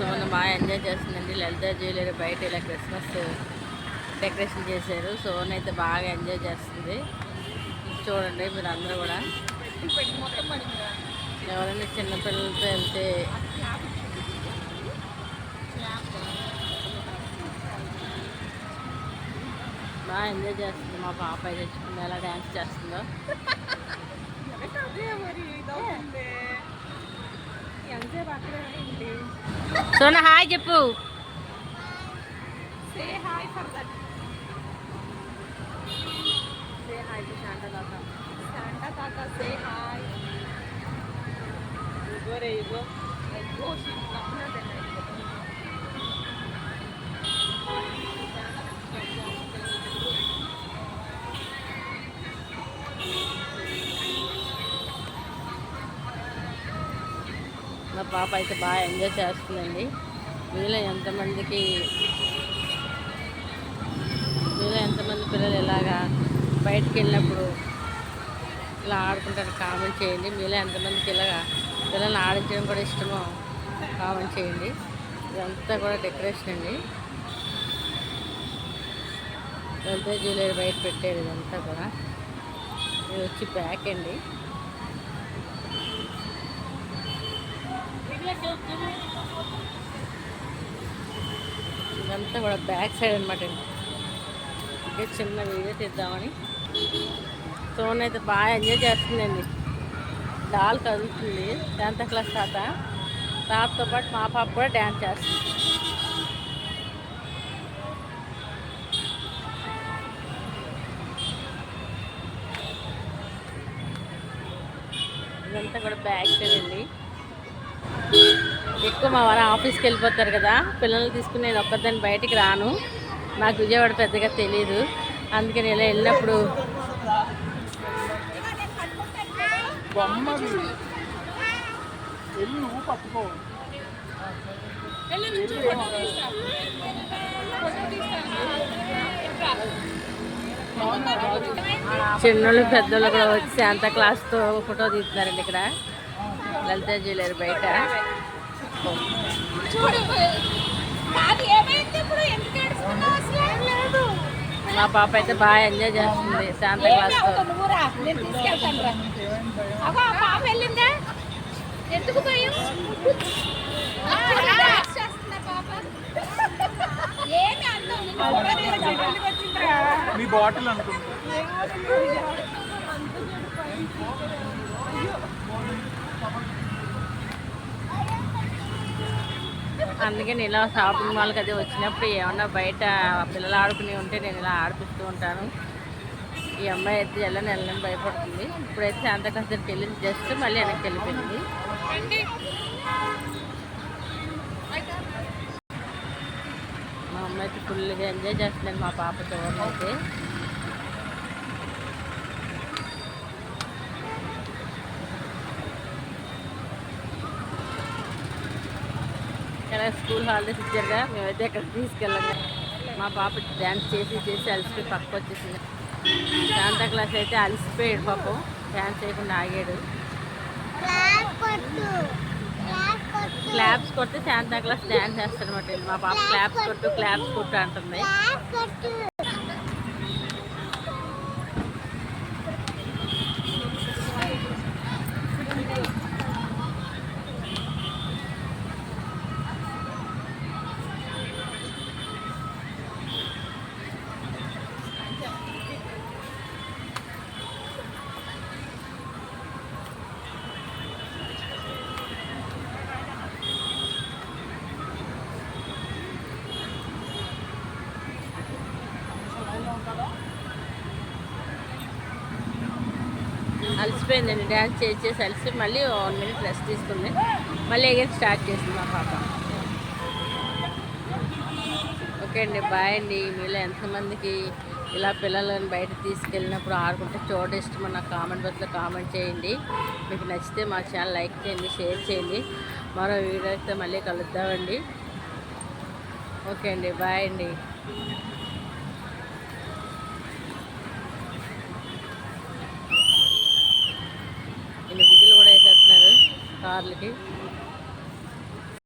బాగా ఎంజాయ్ చేస్తుందండి. లలిత జ్యువెలరీ బయట ఇలా క్రిస్మస్ డెకరేషన్ చేశారు. సోన్ అయితే బాగా ఎంజాయ్ చేస్తుంది. చూడండి మీరు అందరూ కూడా. ఎవరైనా చిన్నపిల్లలతో వెళ్తే బాగా ఎంజాయ్ చేస్తుంది. మా పాప అయితే తెచ్చుకుంది. ఎలా డ్యాన్స్ చేస్తుందో. ఎంతసేపు సోనా హాయ్ చెప్పు say hi for that say hi to Santa తాత శాంటా తాత సే హాయ్ ఇగో రే ఇగో మా పాప అయితే బాగా ఎంజాయ్ చేస్తుందండి. మీలో ఎంతమందికి మీలో ఎంతమంది పిల్లలు ఇలాగా బయటికి వెళ్ళినప్పుడు ఇలా ఆడుకుంటారు కామెంట్ చేయండి. మీలో ఎంతమందికి ఇలాగా పిల్లల్ని ఆడించడం కూడా ఇష్టమో కామెంట్ చేయండి. ఇదంతా కూడా డెకరేషన్ అండి. ఇదంతా జ్యువెలరీ బయట పెట్టారు ఇదంతా కూడా. ఇది వచ్చి బ్యాక్ అండి. ఇదంతా కూడా బ్యాక్ సైడ్ అనమాట అండి చిన్న వీడియో తీద్దామని సోన్ అయితే బాగా ఎంజాయ్ చేస్తుందండి. డాల్ కదులుతుంది టెన్త్ క్లాస్ తాత. తాతతో పాటు మా పాప కూడా డ్యాన్స్ చేస్తుంది. ఇదంతా కూడా బ్యాక్ సైడ్ అండి. ఎక్కువ మా వారు ఆఫీస్కి వెళ్ళిపోతారు కదా పిల్లల్ని తీసుకుని నేను ఒక్కదాన్ని బయటికి రాను. నాకు విజయవాడ పెద్దగా తెలియదు అందుకే నేను ఇలా వెళ్ళినప్పుడు చిన్నోళ్ళు పెద్దోళ్ళు కూడా వచ్చి శాంతా క్లాస్తో ఫోటో తీస్తున్నారండి ఇక్కడ. లలిత జ్యువెలరీ బయట. చూడు కాదు ఏమైంది ఇప్పుడు? ఎందుకు ఏడుస్తున్నావు అసలు? లేదు. మా పాప అయితే బాగా ఎంజాయ్ చేస్తుంది శాంతా క్లాస్తో నువ్వురా నేను తీసుకెళ్తాను రా. అగో ఆ పాప వెళ్ళిందా? ఎందుకు భయం? డాన్స్ చేస్తుందా పాప ఏమి అందం నీ బాటిల్ అనుకుంటా. అందుకే నేను ఇలా షాపింగ్ మాల్కి అది వచ్చినప్పుడు ఏమన్నా బయట పిల్లలు ఆడుకుని ఉంటే నేను ఇలా ఆడిపిస్తూ ఉంటాను. ఈ అమ్మాయి అయితే వెళ్ళని వెళ్ళని భయపడుతుంది. ఇప్పుడైతే శాంతకాశ దగ్గరికి వెళ్ళింది. జస్ట్ మళ్ళీ వెనక్కి వెళ్ళిపోయింది. మా అమ్మాయి అయితే ఫుల్గా ఎంజాయ్ చేస్తున్నాను మా పాప అయితే ఇక్కడ స్కూల్ హాలిడేస్ ఇచ్చారుగా మేమైతే అక్కడ తీసుకెళ్ళండి మా పాప డ్యాన్స్ చేసి చేసి అలసిపోయి పక్క వచ్చేసింది. శాంతా క్లాస్ అయితే అలసిపోయాడు పాపం. డ్యాన్స్ చేయకుండా ఆగాడు. క్లాప్స్ కొడితే శాంతా క్లాస్ డ్యాన్స్ చేస్తారనమాట మా పాప క్లాప్స్ కొట్టు క్లాప్స్ కొట్టు అంటుంది. అలసిపోయిందండి. డ్యాన్స్ చేసేసి అలసి మళ్ళీ వన్ మినిట్ రెస్ట్ తీసుకుంది. మళ్ళీ ఎగేసి స్టార్ట్ చేసింది మా పాప. ఓకే అండి బాయ్ అండి. మీలో ఎంతమందికి ఇలా పిల్లలను బయట తీసుకెళ్ళినప్పుడు ఆడుకుంటే చోట ఇష్టమో నాకు కామెంట్ బాక్స్లో కామెంట్ చేయండి. మీకు నచ్చితే మా ఛానల్ లైక్ చేయండి షేర్ చేయండి. మరో వీడియో అయితే మళ్ళీ కలుద్దామండి. ఓకే అండి బాయ్ అండి. కార్లకి